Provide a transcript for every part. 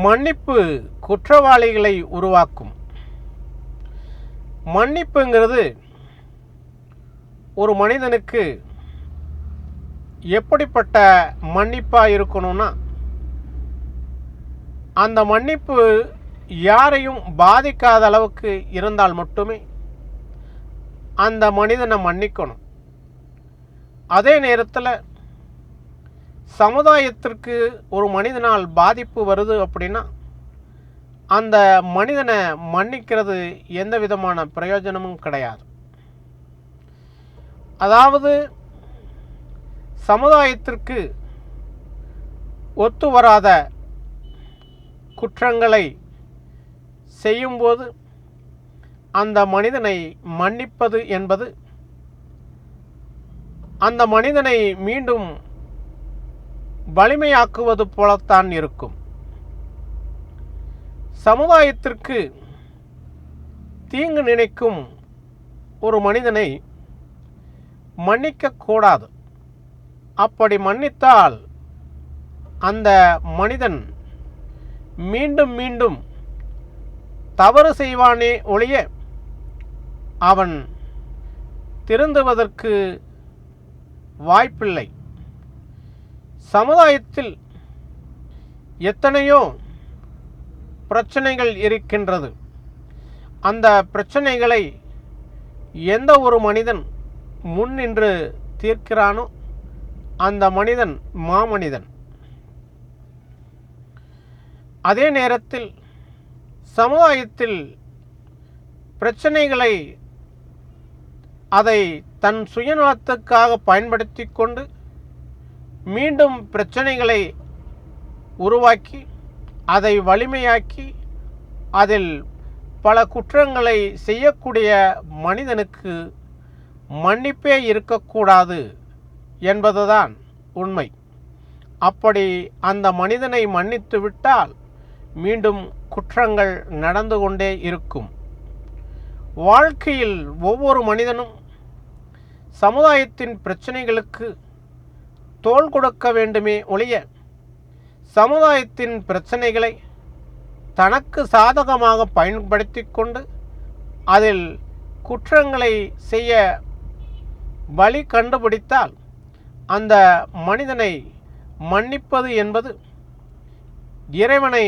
மன்னிப்பு குற்றவாளிகளை உருவாக்கும். மன்னிப்புங்கிறது ஒரு மனிதனுக்கு எப்படிப்பட்ட மன்னிப்பாக இருக்கணும்னா அந்த மன்னிப்பு யாரையும் பாதிக்காத அளவுக்கு இருந்தால் மட்டுமே அந்த மனிதனை மன்னிக்கணும். அதே நேரத்தில் சமுதாயத்திற்கு ஒரு மனிதனால் பாதிப்பு வருது அப்படின்னா அந்த மனிதனை மன்னிக்கிறது எந்த விதமான பிரயோஜனமும் கிடையாது. அதாவது சமுதாயத்திற்கு ஒத்து வராத குற்றங்களை செய்யும்போது அந்த மனிதனை மன்னிப்பது என்பது அந்த மனிதனை மீண்டும் வலிமையாக்குவது போலத்தான் இருக்கும். சமுதாயத்திற்கு தீங்கு நினைக்கும் ஒரு மனிதனை மன்னிக்கக்கூடாது அப்படி மன்னித்தால் அந்த மனிதன் மீண்டும் மீண்டும் தவறு செய்வானே ஒழிய அவன் திருந்துவதற்கு வாய்ப்பில்லை. சமுதாயத்தில் எத்தனையோ பிரச்சனைகள் இருக்கின்றது. அந்த பிரச்சனைகளை எந்த ஒரு மனிதன் முன் நின்று தீர்க்கிறானோ அந்த மனிதன் மாமனிதன். அதே நேரத்தில் சமுதாயத்தில் பிரச்சனைகளை அதை தன் சுயநலத்துக்காக பயன்படுத்தி கொண்டு மீண்டும் பிரச்சனைகளை உருவாக்கி அதை வலிமையாக்கி அதில் பல குற்றங்களை செய்யக்கூடிய மனிதனுக்கு மன்னிப்பே இருக்கக்கூடாது என்பதுதான் உண்மை. அப்படி அந்த மனிதனை மன்னித்து விட்டால் மீண்டும் குற்றங்கள் நடந்து கொண்டே இருக்கும். வாழ்க்கையில் ஒவ்வொரு மனிதனும் சமுதாயத்தின் பிரச்சனைகளுக்கு தோள் கொடுக்க வேண்டுமே ஒழிய சமுதாயத்தின் பிரச்சனைகளை தனக்கு சாதகமாக பயன்படுத்தி கொண்டு அதில் குற்றங்களை செய்ய வழி கண்டுபிடித்தால் அந்த மனிதனை மன்னிப்பது என்பது இறைவனை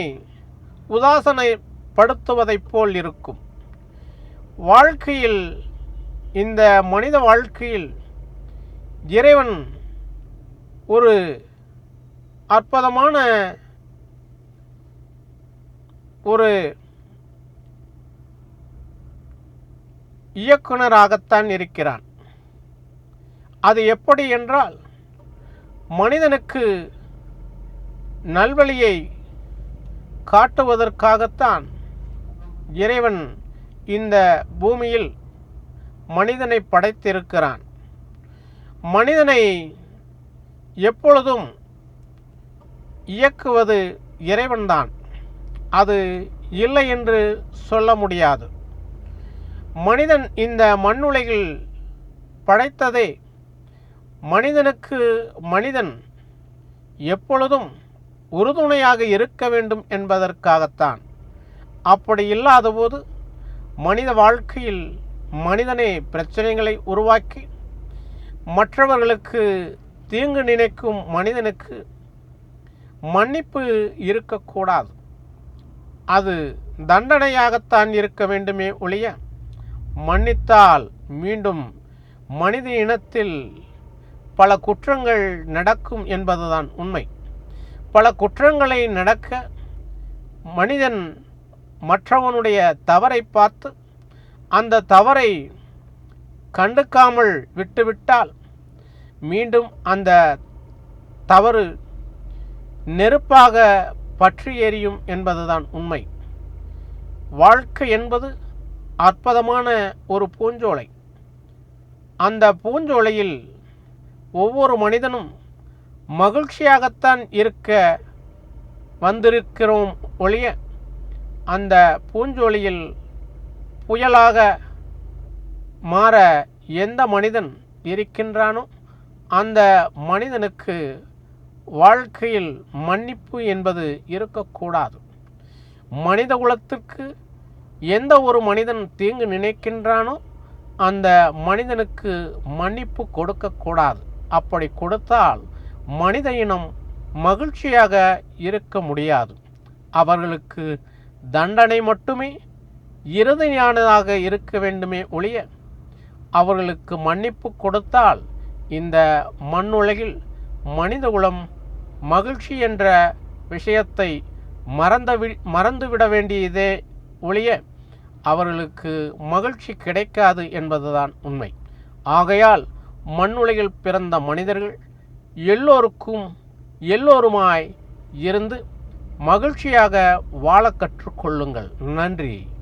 உதாசனைப்படுத்துவதைப் போல் இருக்கும். வாழ்க்கையில் இந்த மனித வாழ்க்கையில் இறைவன் ஒரு அற்புதமான ஒரு இயக்குனராகத்தான் இருக்கிறான். அது எப்படி என்றால் மனிதனுக்கு நல்வழியை காட்டுவதற்காகத்தான் இறைவன் இந்த பூமியில் மனிதனை படைத்திருக்கிறான். மனிதனை எப்பொழுதும் இயக்குவது இறைவன்தான். அது இல்லை என்று சொல்ல முடியாது. மனிதன் இந்த மண்ணுலகில் படைத்ததே மனிதனுக்கு மனிதன் எப்பொழுதும் உறுதுணையாக இருக்க வேண்டும் என்பதற்காகத்தான். அப்படி இல்லாதபோது மனித வாழ்க்கையில் மனிதனே பிரச்சனைகளை உருவாக்கி மற்றவர்களுக்கு தீங்கு நினைக்கும் மனிதனுக்கு மன்னிப்பு இருக்கக்கூடாது. அது தண்டனையாகத்தான் இருக்க வேண்டுமே ஒழிய மன்னித்தால் மீண்டும் மனித இனத்தில் பல குற்றங்கள் நடக்கும் என்பதுதான் உண்மை. பல குற்றங்களை நடக்க மனிதன் மற்றவனுடைய தவறை பார்த்து அந்த தவறை கண்டுக்காமல் விட்டுவிட்டால் மீண்டும் அந்த தவறு நெருப்பாக பற்றி எரியும் என்பதுதான் உண்மை. வாழ்க்கை என்பது அற்புதமான ஒரு பூஞ்சோலை. அந்த பூஞ்சோலையில் ஒவ்வொரு மனிதனும் மகிழ்ச்சியாகத்தான் இருக்க வந்திருக்கிறோம் ஒழிய அந்த பூஞ்சோலியில் புயலாக மாற எந்த மனிதன் இருக்கின்றானோ அந்த மனிதனுக்கு வாழ்க்கையில் மன்னிப்பு என்பது இருக்கக்கூடாது. மனித குலத்திற்கு எந்த ஒரு மனிதன் தீங்கு நினைக்கின்றானோ அந்த மனிதனுக்கு மன்னிப்பு கொடுக்கக்கூடாது. அப்படி கொடுத்தால் மனித இனம் மகிழ்ச்சியாக இருக்க முடியாது. அவர்களுக்கு தண்டனை மட்டுமே இறுதியானதாக இருக்க வேண்டுமே ஒழிய அவர்களுக்கு மன்னிப்பு கொடுத்தால் இந்த மண்ணுலகில் மனிதகுலம் மகிழ்ச்சி என்ற விஷயத்தை மறந்தவி மறந்துவிட வேண்டியதே ஒழிய அவர்களுக்கு மகிழ்ச்சி கிடைக்காது என்பதுதான் உண்மை. ஆகையால் மண்ணுலகில் பிறந்த மனிதர்கள் எல்லோருக்கும் எல்லோருமாய் இருந்து மகிழ்ச்சியாக வாழ கற்றுக்கொள்ளுங்கள் நன்றி.